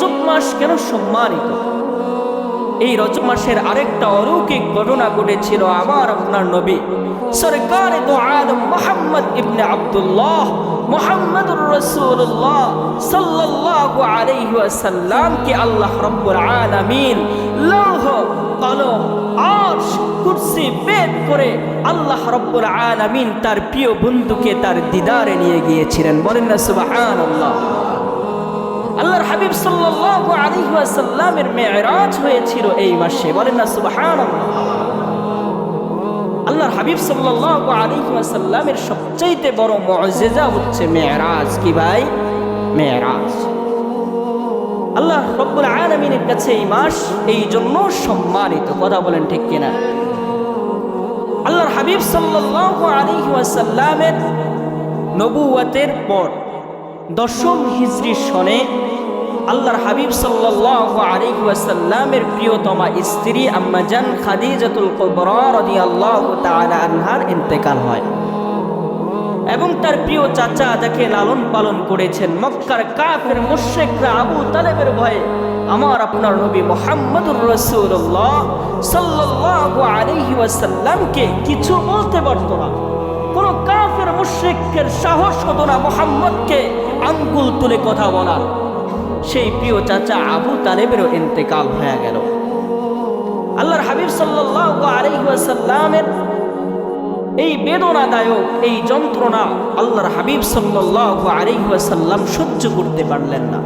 রজব মাস কেন সম্মানিত? এই রজব মাসের আরেকটা অলৌকিক ঘটনা ঘটেছিল আমার আপনার নবী। সরকার মোহাম্মদ ইবনে আব্দুল্লাহ মোহাম্মদুর রসুল্লাহ সাল্লাল্লাহু আলাইহি ওয়াসাল্লামকে আল্লাহ রব্বুল আলামিন লৌহ, কলম, আরশ, কুরসি বেদ করে আল্লাহ রব্বুল আলামিন তার প্রিয় বন্ধুকে তার দিদারে নিয়ে গিয়েছিলেন। বলেন না, সুবহানাল্লাহ। হাবিব সাল্লাল্লাহু আলাইহি ওয়াসাল্লামের মেরাজ হয়েছিল এই মাসে। বলেন না, সুবহানাল্লাহ। আল্লাহর হাবিব সাল্লাল্লাহু আলাইহি ওয়াসাল্লামের সবচেয়ে বড় মুআজিজা হচ্ছে মেরাজ কি ভাই? মেরাজ আল্লাহ রব্বুল আলামিনের কাছে এই মাস এই জন্য সম্মানিত। কথা বলেন ঠিক কিনা? আল্লাহর হাবিব সাল্লাল্লাহু আলাইহি ওয়াসাল্লামের নবুয়তের পর দশম হিজরি সনে আল্লাহর হাবিব ওয়াসাল্লামের প্রিয়তমা স্ত্রী আম্মাজান খাদিজাতুল কুবরা তাআলা আনহার ইন্তেকাল হয়। এবং তার প্রিয় চাচা যাকে লালন পালন করেছেন মক্কার কাফের মুশরিকরা আবু তালেবের ভয়ে, আমার আপনার নবী মোহাম্মদুর রাসূলুল্লাহ সাল্লাল্লাহু আলাইহি ওয়াসাল্লামকে কিছু বলতে পারতো না। কোন কাফের মুশরিকের সাহস হতো না মোহাম্মদকে আঙ্গুল তুলে কথা বলার। সেই প্রিয় চাচা আবু তালেবেরও ইন্তেকাল হয়ে গেল। আল্লাহর হাবিব ওয়াসাল্লামের এই বেদনাদায়ক এই যন্ত্রণা আল্লাহর হাবিব ওয়াসাল্লাম সহ্য করতে পারলেন না।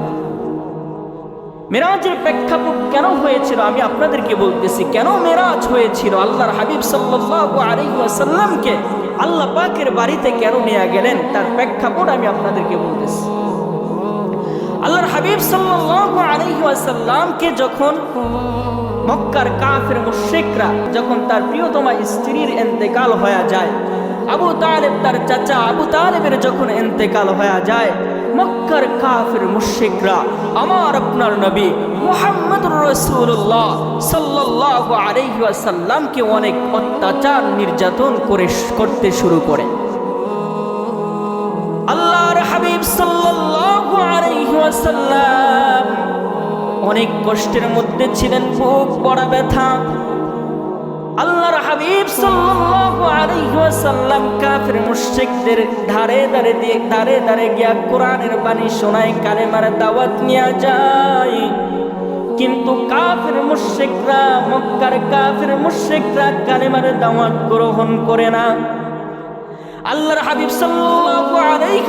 মেরাজের প্রেক্ষাপট কেন হয়েছিল আমি আপনাদেরকে বলতেছি, কেন মেরাজ হয়েছিল? আল্লাহর হাবিব ওয়াসাল্লামকে আল্লাহ পাকের বাড়িতে কেন নিয়ে গেলেন? তার প্রেক্ষাপট আমি আপনাদেরকে বলতেছি। আল্লাহর হাবিব সাল্লাল্লাহু আলাইহি ওয়াসাল্লামকে যখন মক্কার কাফের মুশরিকরা যখন তার প্রিয়তমা স্ত্রীর ইন্তেকাল হয়ে যায়, আবু তালেব তার চাচা আবু তালেবের যখন ইন্তেকাল হয়ে যায়, মক্কার কাফের মুশরিকরা, আমার আপনার নবী মুহাম্মদুর রাসূলুল্লাহ সাল্লাল্লাহু আলাইহি ওয়াসাল্লামকে অনেক অত্যাচার নির্যাতন করে, করতে শুরু করে। অনেক কষ্টের মধ্যে ছিলেন বুক বড় ব্যথা। আল্লাহর হাবিব ওয়াসাল্লাম কাফির মুশরিকদের ধারে ধারে দিয়ে, ধারে ধারে গিয়া কোরআনের বাণী শোনায়, কালেমার দাওয়াত নিয়ে যায়। কিন্তু কাফির মুশরিকরা, মক্কার কাফির মুশরিকরা কালেমার দাওয়াত গ্রহণ করে না। আল্লাহর হাবিব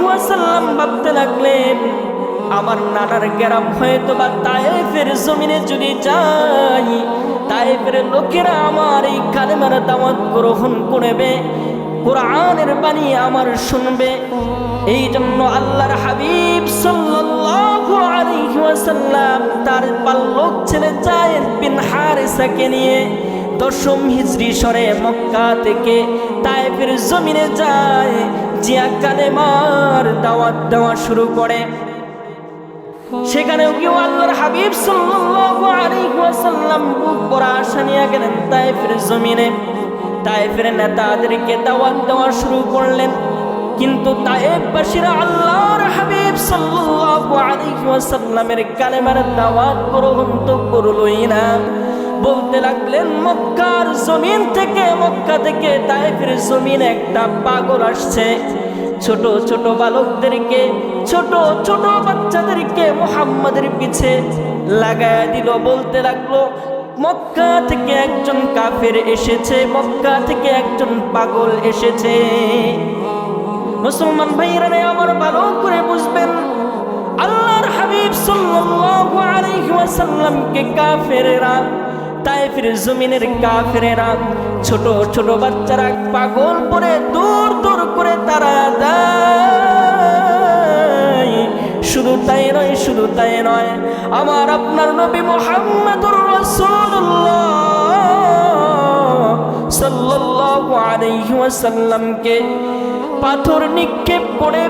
ওয়াসাল্লাম ভাবতে লাগলেন আমার নানার গ্রাম হয়তো বা তায়েফের জমিনে যদি যাই, তায়েফের লোকেরা আমার এই কালেমার দাওয়াত গ্রহণ করবে, কোরআনের বাণী আমার শুনবে। এই জন্য আল্লাহর হাবিব ওয়াসাল্লাম তার পাল্লক ছেলে জায়েদ বিন হারিসাকে নিয়ে দশম হিজরি সরে মক্কা থেকে তায়েফের জমিনে যায়, জিয়া কালেমার দাওয়াত দেওয়া শুরু করে। সেখানেও কেউ আল্লাহর হাবিব সাল্লাম বুক নিয়ে গেলেন তায়েফের জমিনে। তায়েফের নেতাদেরকে দাওয়াত দেওয়া শুরু করলেন। কিন্তু তায়েফবাসীরা আল্লাহর হাবিব কালেমার দাওয়াত গ্রহণ তো করলই না। বলতে লাগলেন, মক্কার জমিন থেকে, মক্কা থেকে তায়েফের জমিন একটা পাগল আসছে। ছোট ছোট বালকদেরকে, ছোট ছোট বাচ্চাদেরকে মোহাম্মদের পিছে লাগায় দিল, বলতে লাগল, মক্কা থেকে একজন কাফের এসেছে, মক্কা থেকে একজন পাগল এসেছে। মুসলমান ভাইরা আমার ভালো করে বুঝবেন, আল্লাহর হাবিব সাল্লাল্লাহু আলাইহি ওয়াসাল্লামকে কাফেরেরা তাইফের জমিনের কাফেরেরা ছোট ছোট বাচ্চারা পাগল পরে দূর দূর করে তারা শুধু তাই নয়, শুধু তাই নয়, আমার আপনার নবী মোহাম্মদুর রাসূলুল্লাহ পাথর নিক্ষেপ করে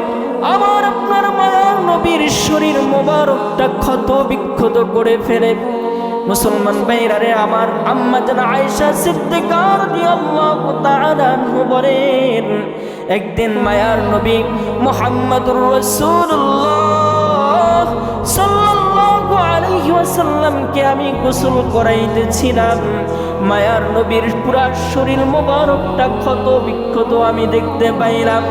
আমার আপনার মায়ার নবীর শরীর মোবারকটা ক্ষত বিক্ষত করে ফেলে। মুসলমান ভাইরারে আমার আম্মা জান আয়েশা সিদ্দিকা রাদিয়াল্লাহু তাআলা আনহু বলেন, একদিন মায়ার নবী মুহাম্মদুর রাসূলুল্লাহ সাল্লাল্লাহু আলাইহি আমি গোসল করাইতেছিলাম। মায়ার নবীর পুরা শরীর মোবারকটা ক্ষত বিক্ষত আমি দেখতে পাইলাম।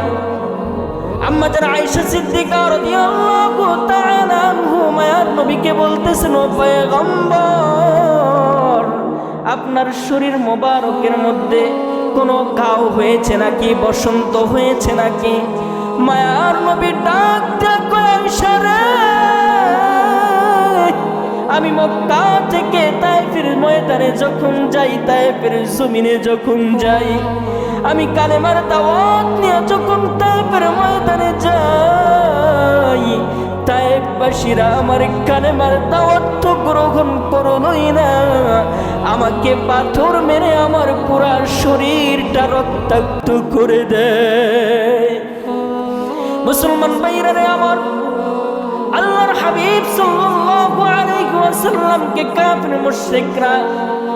আম্মাজান আয়েশা সিদ্দিকা রাদিয়াল্লাহু তাআলা আনহু, মায়ার নবীকে বলতেছেন, ও পয়গম্বর, আপনার শরীর মোবারকের মধ্যে কোনো ঘাও হয়েছে নাকি? বসন্ত হয়েছে নাকি? মায়ার নবী ডাক দেখো আমি মক্কা থেকে তাইফের ময়দানে যখন যাই তাই তাইফের জমিনে যখন যাই আমি কালেমার দাওয়াত নিয়ে যখন তাইফের ময়দানে যাই, তাইফবাসীরা আমার কালেমার দাওয়াত তো গ্রহণ করলই না। আমাকে পাথর মেরে আমার পুরা শরীরটা রক্তাক্ত করে দেয়। মুসলমান বাইরে আমার, আল্লাহর হাবিব সাল্লাল্লাহু আলাইহি ওয়াসাল্লামকে কাফির মুশরিকরা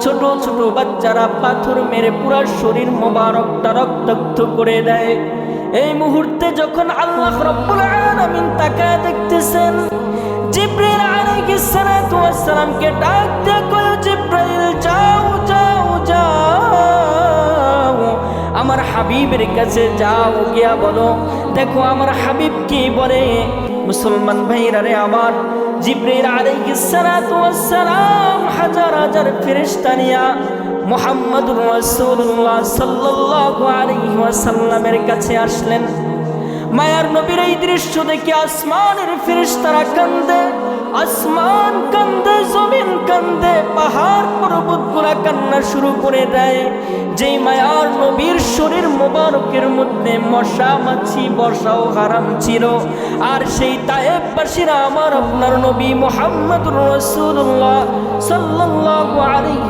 ছোট ছোট বাচ্চারা পাথর মেরে পুরা শরীর মোবারকটা রক্তাক্ত করে দেয়। এই মুহূর্তে যখন আল্লাহ রাব্বুল আলামিন তাকায় দেখতেছেন, জিব্রাইল আলাইহিস সালাতু ওয়াস সালামকে ডাক দিয়ে কয় যাও যাও যাও। আমার হাবিবের কাছে যাও, গিয়া বলো, দেখো আমার হাবিব কি বলে? মুসলমান ভাইরা রে আমার জিব্রাইল আলাইহিস সালাতু ওয়াস সালাম হাজার হাজার ফেরেশতা নিয়া মুহাম্মদুর রাসূলুল্লাহ সাল্লাল্লাহু আলাইহি ওয়াসাল্লামের কাছে আসলেন। মায়ার নবীর এই দৃশ্য দেখে আসমানের ফেরেশতারা কান্দে, আসমান কান্দে, জমিন কান্দে, পাহাড় পর্বতগুলা কান্না শুরু করে দেয়। যেই মায়ার নবীর শরীর মোবারকের মধ্যে মশা, মাছি বসাও হারাম ছিল। আর সেই তায়েববাসীরা আমার আপনার নবী মোহাম্মদ রসুল্লাহ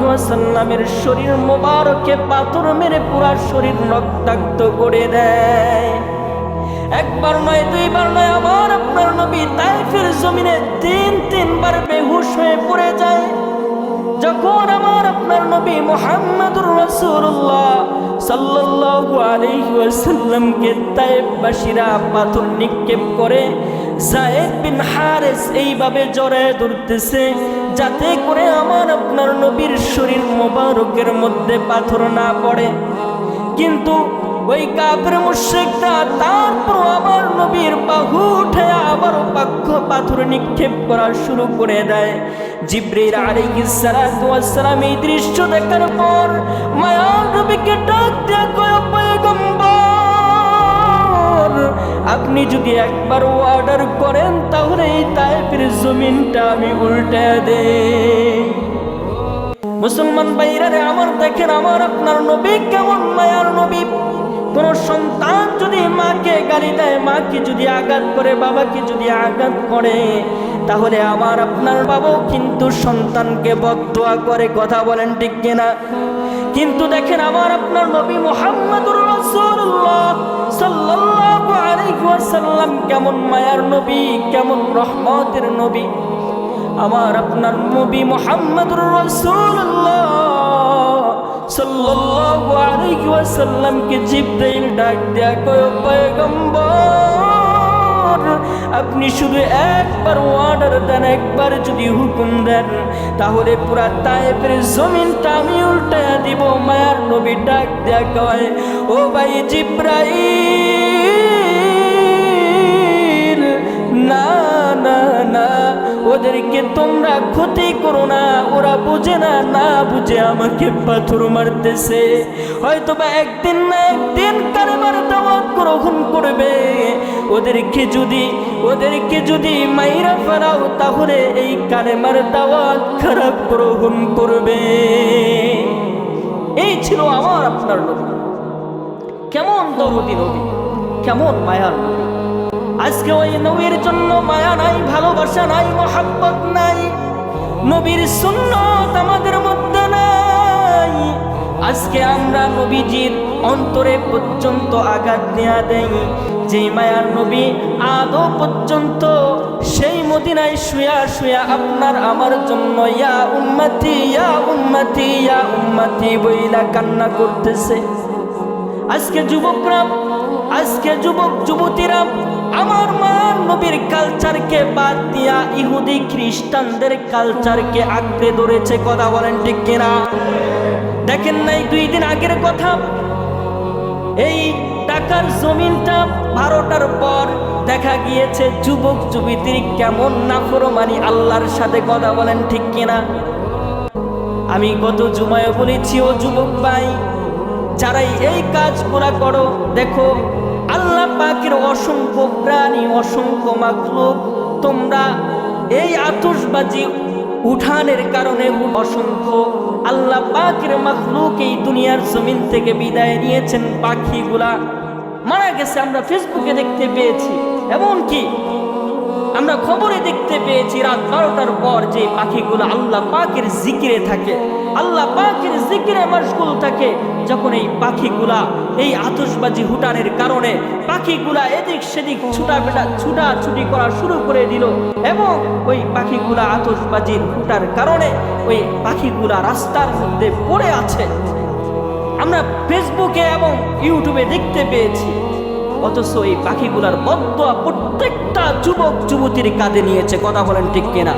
ওয়াসাল্লামের শরীর মোবারকে পাথর মেরে পুরা শরীর রক্তাক্ত করে দেয়। তাইফের জমিনে তিন তিনবার বেহুশ হয়ে পড়ে যায়। যখন আমার আপনার নবী মোহাম্মদুর রাসূলুল্লাহ সাল্লাল্লাহু আলাইহি ওয়াসাল্লামকে তাইফবাসীরা পাথর নিক্ষেপ করে জায়েদ বিন হারেস এইভাবে জড়ায় ধরতেছে যাতে করে আমার আপনার নবীর শরীর মোবারকের মধ্যে পাথর না পড়ে। কিন্তু ওই কাপের মুশ্রিকটা তারপর আমার নবীর বাহু উঠে আবার পাক্ষ পাথর নিক্ষেপ করা শুরু করে দেয়। জিব্রির আলাইহিস সালাতু ওয়াস সালাম এই দৃশ্য দেখার পর মায়ার নবীকে ডাক আপনি যদি একবার অর্ডার করেন তাহলে এই তাইফের জমিনটা আমি উল্টে দেই। মুসলমান ভাইরা রে আমার দেখেন, আমার আপনার নবী কেমন মায়ার নবী। কোন সন্তান যদি মাকে গালি দেয়, মাকে যদি আঘাত করে, বাবাকে যদি আঘাত করে, তাহলে আমার আপনার বাবাও কিন্তু সন্তানকে বদোয়া করে কথা বলেন ঠিক কিনা? কিন্তু দেখেন আমার আপনার নবী মোহাম্মদুর রাসূলুল্লাহ সাল্লাল্লাহু আলাইহি ওয়াসাল্লাম কেমন মায়ার নবী, কেমন রহমতের নবী। আমার আপনার নবী মোহাম্মদুর রাসূলুল্লাহ সাল্লাল্লাহু আলাইহি ওয়াসাল্লামকে জিবরাইল ডাক দেয়া কয় পয়গম্বর, আপনি শুধু একবার অর্ডার দেন, একবার যদি হুকুম দেন, তাহলে পুরা তায়েফের জমিনটা আমি উল্টায়া দিব। মায়ার নবী ডাক দেয়া কয়, ও ভাই জিব্রাইল ওদেরকে তোমরা ক্ষতি করো না, ওরা বুঝে না না বুঝে আমাকে পাথর মারতেছে। হয়তো বা একদিন না একদিন কালেমার দাওয়াত গ্রহণ করবে। ওদেরকে যদি ওদেরকে যদি মাইরা ফেরাও তাহলে এই কালেমার দাওয়াত খারাপ গ্রহণ করবে। এই ছিল আমার আপনার নবী। কেমন দরদি নবী? কেমন মায়ার নবী? আজকে ওই নবীর জন্য মায়া নাই, ভালোবাসা নাই, মহাব্বত নাই। নবীর সুন্নত আমাদের মধ্যে নাই। আজকে আমরা নবীজির অন্তরে পর্যন্ত আঘাত নেওয়া দেই। যে মায়ার নবী আদৌ পর্যন্ত সেই মদিনায় শুয়া শুয়া আপনার আমার জন্য, ইয়া উম্মতি ইয়া উম্মতি ইয়া উম্মতি বইলা কান্না করতেছে। আজকে যুবকরা, আজকে যুবক, যুবতীরা আমার মার নবীর কালচারকে বাদ দিয়া ইহুদি খ্রিস্টানদের কালচারকে আঁকড়ে ধরেছে, কথা বলেন ঠিক কিনা? দেখেন নাই দুই দিন আগের কথা? এই টাকার জমিনটা বারোটার পর দেখা গিয়েছে যুবক যুবতীর কেমন নাফরমানি, আল্লাহর সাথে কথা বলেন ঠিক কিনা? আমি গত জুমায় বলেছি, ও যুবক ভাই, যারাই এই কাজগুলা করো, দেখো, আল্লাহ পাকের অসংখ্য প্রাণী অসংখ্য মাকলুক। তোমরা এই আতসবাজি উঠানের কারণে অসংখ্য। আল্লাহ পাকের মাকলুক এই দুনিয়ার জমিন থেকে বিদায় নিয়েছেন পাখিগুলা। মারা গেছে আমরা ফেসবুকে দেখতে পেয়েছি। এমনকি আমরা খবরে দেখতে পেয়েছি রাত বারোটার পর যে পাখিগুলো আল্লাহ পাকের জিকিরে থাকে। আল্লাহ পাকের জিকিরে মশগুল থাকে। যখন এই পাখিগুলা, এই আতসবাজি হুটানের কারণে পাখিগুলা এদিক সেদিক ছুটা বেটা ছুটা ছুটি করা শুরু করে দিল এবং ওই পাখিগুলা আতসবাজির হুটার কারণে ওই পাখিগুলা রাস্তার মধ্যে পড়ে আছে। আমরা ফেসবুকে এবং ইউটিউবে দেখতে পেয়েছি। অথচ এই পাখিগুলার বদয়া প্রত্যেকটা যুবক যুবতীর কাঁধে নিয়েছে কথা বলেন ঠিক কিনা?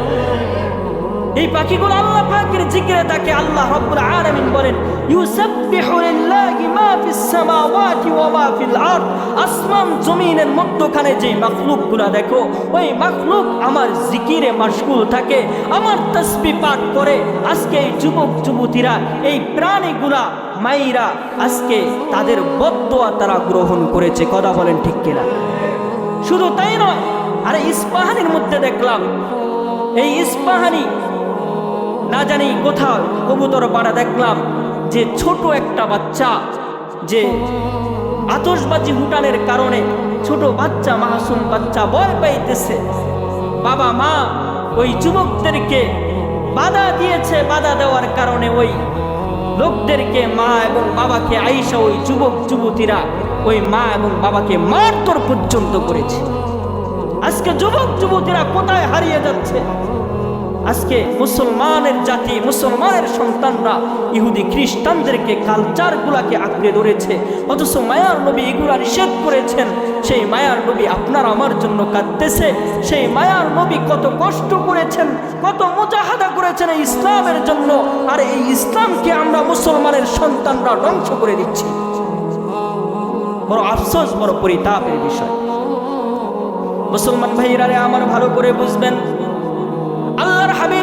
এই পাখিগুলো আল্লাহ পাকের জিকিরে তাকে আল্লাহ রাব্বুল আলামিন বলেন, ইউসাব্বিহু লিল্লাহি মা ফিস সামাওয়াতি ওয়া মা ফিল আরদ। আসমান জমিনের মধ্যখানে যে মাখলুকগুলো দেখো, ওই মাখলুক আমার জিকিরে মাশগুল থাকে, আমার তাসবিহ পাঠ করে। আজকে এই যুবক, যুবতীরা, এই প্রাণীগুলা মাইরা আজকে তাদের বদয়া তারা গ্রহণ করেছে, কথা বলেন ঠিক কিনা? শুধু তাই নয়, আরে ইস্পাহানির মধ্যে দেখলাম, এই ইস্পাহানি না জানি কোথাও কবুতর পাড়া দেখলাম যে ছোট একটা বাচ্চা যে আতসবাজি হুটানের কারণে ছোট বাচ্চা, মাসুম বাচ্চা ভয় পাইতেছে। বাবা মা ওই যুবকদেরকে বাধা দিয়েছে, বাধা দেওয়ার কারণে ওই লোকদেরকে মা এবং বাবাকে আইসা ওই যুবক, যুবতীরা ওই মা এবং বাবাকে মারধর পর্যন্ত করেছে। আজকে যুবক, যুবতীরা কোথায় হারিয়ে যাচ্ছে? আজকে মুসলমানের জাতি, মুসলমানের সন্তানরা ইহুদি খ্রিস্টানদেরকে কালচার গুলাকে আঁকড়ে ধরেছে। অথচ মায়ার নবী এগুলা নিষেধ করেছেন। সেই মায়ার নবী আপনার আমার জন্য কাঁদতেছে। সেই মায়ার নবী কত কষ্ট করেছেন, কত মোজাহাদা করেছেন এই ইসলামের জন্য। আর এই ইসলামকে আমরা মুসলমানের সন্তানরা ধ্বংস করে দিচ্ছি। বড় আফসোস, বড় পরিতাপের বিষয়। মুসলমান ভাইরা আমার ভালো করে বুঝবেন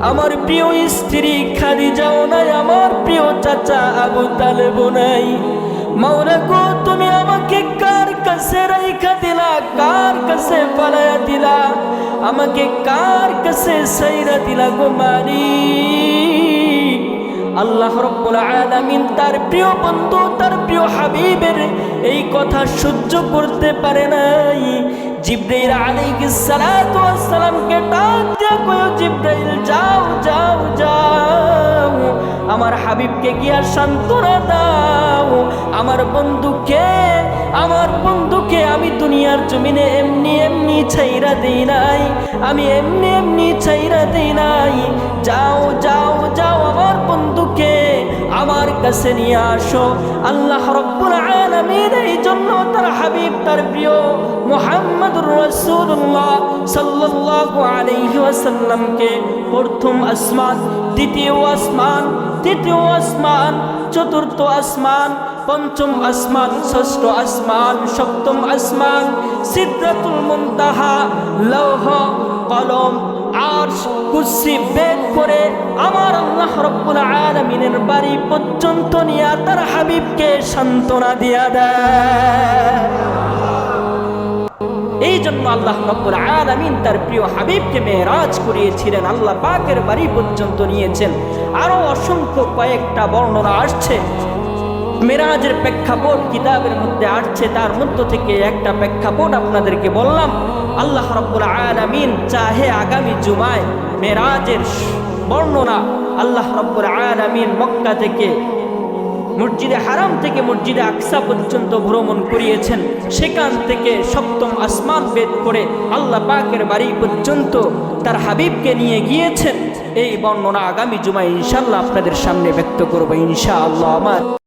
আমার প্রিয় স্ত্রী খাদিজাও নাই, আমার প্রিয় চাচা আবু তালেব নাই। মাওলা গো, তুমি আমাকে কার কাছে রাইখা দিলা, কার কাছে পালায়া দিলা? আমাকে কার কাছে সাইরা দিলা গো মারি আল্লাহ রব্বুল আলামিন তার প্রিয় বন্ধু, তার প্রিয় হাবিবের এই কথা সহ্য করতে পারে নাই। জিব্রাইল আলাইহিস সালাতু ওয়াস সালামকে ডাক দিয়া কয় জিব্রাইল, যাও যাও যাও। আমার হাবিবকে গিয়া সান্ত্বনা দাও। আমার বন্ধুকে আমার বন্ধুকে আমি দুনিয়ার জমিনে এমনি এমনি ছাইরা দেই নাই। আমি এমনি এমনি ছাইরা দেই নাই। যাও যাও যাও, আমার বন্ধুকে আমার কাছে নিয়ে আসো। আল্লাহ রব্বুল আলামিন এই জন্য তার হাবিব, তার প্রিয় মুহাম্মদুর রাসূলুল্লাহ সাল্লাল্লাহু আলাইহি ওয়াসাল্লামকে প্রথম আসমান, দ্বিতীয় আসমান, তৃতীয় আসমান, চতুর্থ আসমান, পঞ্চম আসমান, ষষ্ঠ আসমান, সপ্তম আসমান সিদ্ধাতুল মুনতাহা, লৌহ, কলম আর কুসি বেদ করে আমার আল্লাহ রব্বুল আলামিনের বাড়ি পর্যন্ত নিয়ে তার হাবিবকে সান্ত্বনা দিয়া দেয়। এই জন্য আল্লাহ রব্বুল আলামিন তার প্রিয় হাবিবকে মেহরাজ করিয়েছিলেন। আল্লাহ পাকের বাড়ি পর্যন্ত নিয়েছেন। আরও অসংখ্য কয়েকটা বর্ণনা আসছে। মেরাজের প্রেক্ষাপট কিতাবের মধ্যে আসছে, তার মধ্য থেকে একটা প্রেক্ষাপট আপনাদেরকে বললাম। আল্লাহ রব্বুল আলামিন চাহে আগামী জুমায় মেরাজের বর্ণনা আল্লাহ রব্বুল আলামিন মক্কা থেকে মসজিদে হারাম থেকে মসজিদে আকসা পর্যন্ত ভ্রমণ করিয়েছেন। সেখান থেকে সপ্তম আসমান বেদ করে আল্লাহ পাকের বাড়ি পর্যন্ত তার হাবিবকে নিয়ে গিয়েছেন। এই বর্ণনা আগামী জুমায় ইনশাল্লাহ আপনাদের সামনে ব্যক্ত করব ইনশাআল্লাহ। আমার